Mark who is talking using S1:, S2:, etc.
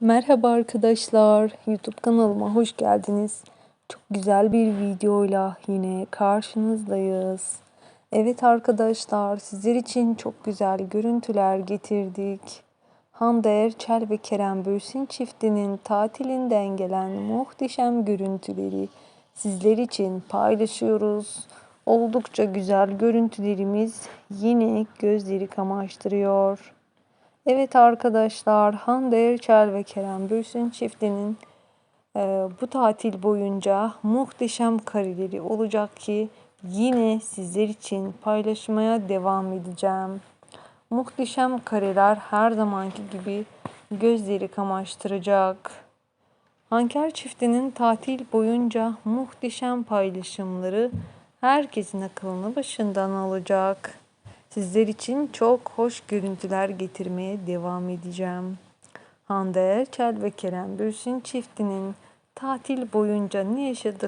S1: Merhaba arkadaşlar, YouTube kanalıma hoş geldiniz. Çok güzel bir videoyla yine karşınızdayız. Evet arkadaşlar, sizler için çok güzel görüntüler getirdik. Hande Erçel ve Kerem Bürsin çiftinin tatilinden gelen muhteşem görüntüleri sizler için paylaşıyoruz. Oldukça güzel görüntülerimiz yine gözleri kamaştırıyor. Evet arkadaşlar Hande Erçel ve Kerem Bürsin çiftinin e, bu tatil boyunca muhteşem kareleri olacak ki yine sizler için paylaşmaya devam edeceğim. Muhteşem kareler her zamanki gibi gözleri kamaştıracak. Hanker çiftinin tatil boyunca muhteşem paylaşımları herkesin akılını başından alacak. Sizler için çok hoş görüntüler getirmeye devam edeceğim. Hande Erçel ve Kerem Bürsin çiftinin tatil boyunca ne yaşadık